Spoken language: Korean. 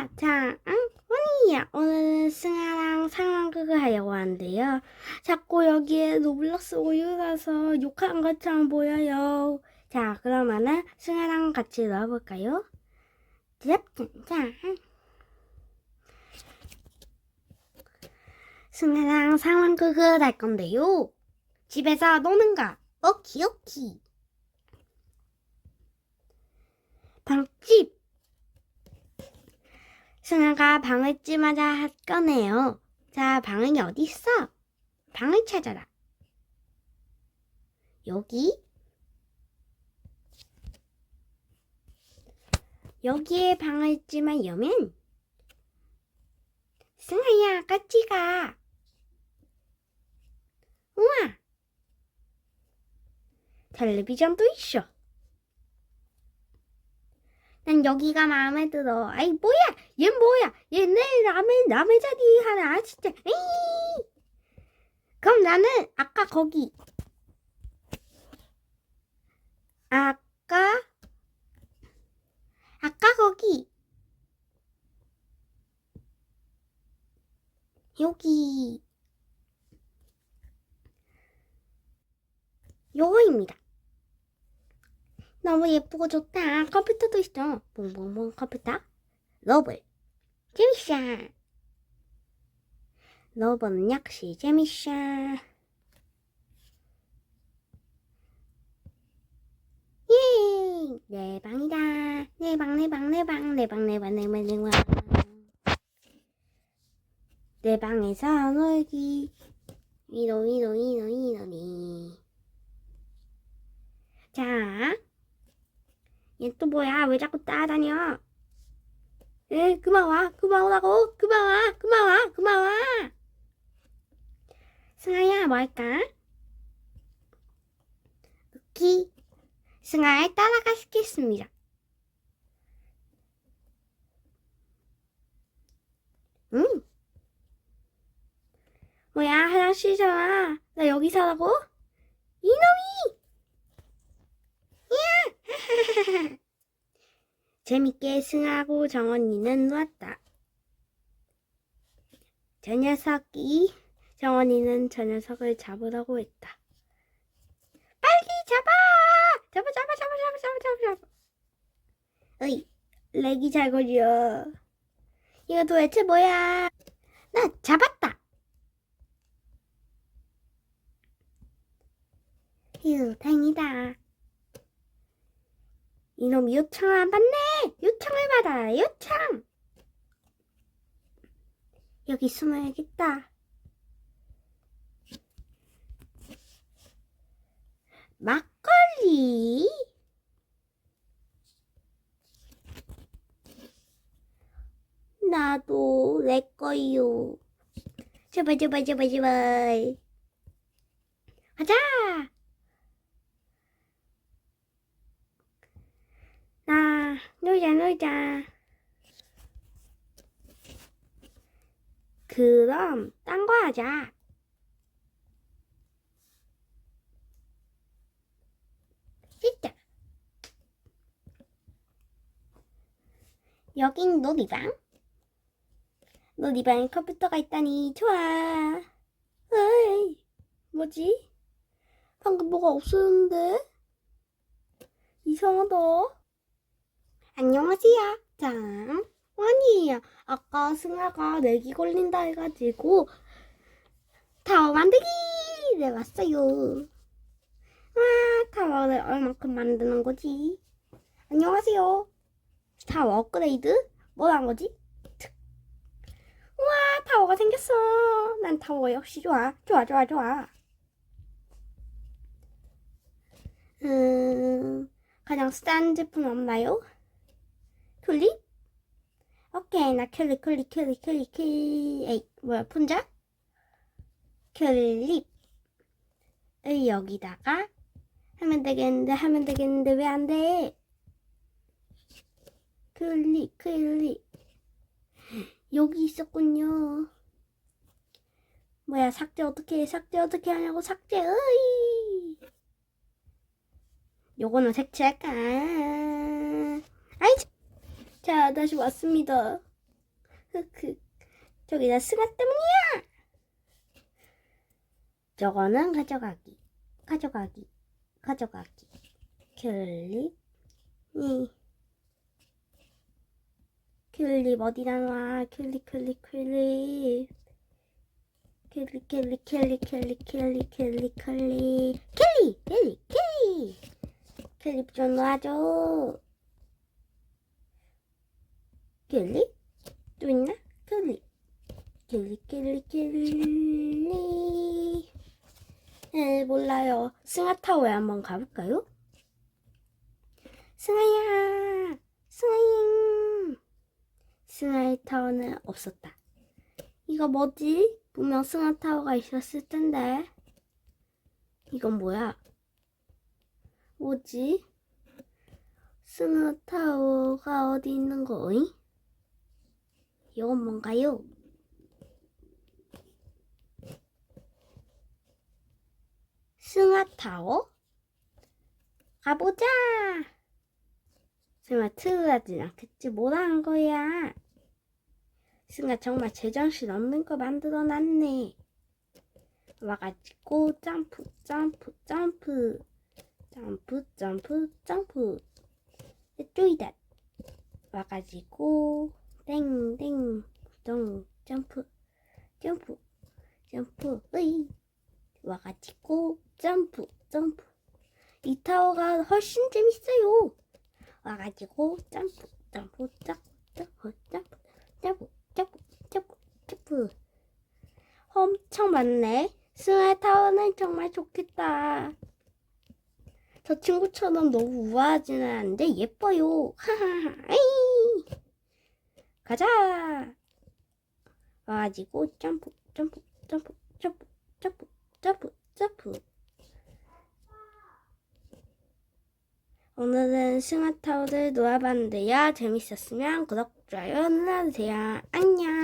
자, 자, 응? 원이야. 오늘은 승아랑 상황극을 하려고 하는데요. 자꾸 여기에 노블럭스 오류라서 욕한 것처럼 보여요. 자, 그러면은 승아랑 같이 넣어볼까요? 자, 자. 승아랑 상황극을 할 건데요. 집에서 노는 거. 오키, 오키. 방집. 승아가 방을 찌마자 할 거네요. 자, 방은 어디 있어? 방을 찾아라. 여기? 여기에 방을 찌마려면 승아야, 같이 가. 우와! 텔레비전도 있어. 난 여기가 마음에 들어. 아이 뭐야? 얘 뭐야? 얘내 남의 남의 자리 하나 진짜. 에이. 그럼 나는 아까 거기. 아까 아까 거기. 여기. 요거입니다. 너무 예쁘고 좋다. 컴퓨터도 있어. 뽕뽕뽕 컴퓨터. 러블. 재밌어. 러블은 역시 재밌어. 예! 내 방이다. 내 방, 내 방, 내 방, 내 방, 내 방, 내 방, 내 방. 내 방에서 놀기. 위로, 위로, 위로, 위로, 위. 자. 얘 또 뭐야? 왜 자꾸 따라다녀? 에, 그만 와, 그만 오라고, 그만 와, 그만 와, 그만 와. 승아야, 뭐 할까? 루키, 승아를 따라가 시켰습니다. 응? 뭐야, 화장실이잖아. 나 여기 사라고? 이놈이! 재밌게 승하고 정원이는 놀았다. 저 녀석이 정원이는 저 녀석을 잡으라고 했다. 빨리 잡아! 잡아 잡아 잡아 잡아 잡아 잡아 잡아. 어이, 렉이 잘 걸려. 이거 도대체 뭐야? 나 잡았다. 휴, 다행이다. 이놈 요청을 안 받네. 요청을 받아. 요청. 여기 숨어야겠다. 막걸리? 나도 내 거요. 제발 제발 제발 제발. 가자. 나 놀자 놀자. 그럼 딴 거 하자. 진짜. 여긴 놀이방. 놀이방에 컴퓨터가 있다니 좋아. 에이, 뭐지? 방금 뭐가 없었는데? 이상하다. 안녕하세요. 자, 아니에요. 아까 승아가 내기 걸린다 해가지고 타워 만들기 네 왔어요. 와, 타워를 얼만큼 만드는 거지? 안녕하세요. 타워 업그레이드? 뭘한 거지? 특. 우와, 타워가 생겼어. 난 타워 역시 좋아. 좋아, 좋아, 좋아. 음, 가장 싼 제품 없나요? 클립? 오케이 나 클립 클립 클립 클립 클립 에이 뭐야 폰자? 클립을 여기다가 하면 되겠는데 하면 되겠는데 왜 안 돼? 클립 클립 여기 있었군요. 뭐야 삭제 어떻게 해? 삭제 어떻게 하냐고 삭제. 으이! 요거는 색칠할까? 아이 자, 다시 왔습니다. 흑흑. 저기 나 승아 때문이야! 저거는 가져가기. 가져가기. 가져가기. 귤립. 이. 귤립 어디 나와? 귤립, 귤립, 귤립. 귤립, 귤립, 귤립, 귤립, 귤립, 귤립, 귤립. 귤립, 귤립, 귤립. 귤립 좀 놔줘. 클립? 또 있나? 클립. 클립 클립 클립. 에 몰라요. 승하타워에 한번 가볼까요? 승하야, 승하잉. 승하의 타워는 없었다. 이거 뭐지? 분명 승하 타워가 있었을 텐데. 이건 뭐야? 뭐지? 승하 타워가 어디 있는 거이? 이건 뭔가요? 승하 타워? 가보자! 승아 트하진 않겠지 뭐라는 거야? 승아 정말 제정신 없는 거 만들어 놨네. 와가지고 점프 점프 점프 점프 점프 점프 쪼이다 와가지고 땡땡 동 점프 점프 점프 으이. 와가지고 점프 점프. 이 타워가 훨씬 재밌어요. 와가지고 점프 점프 점프 점프 점프 점프 점프 점프. 점프 엄청 많네. 스웨 타워는 정말 좋겠다. 저 친구처럼 너무 우아하지는 않은데 예뻐요. 하하하 가자 와가지고 점프 점프 점프 점프 점프 점프 점프 오늘은 승하타워를 놓아봤는데요. 재밌었으면 구독, 좋아요 눌러주세요. 안녕.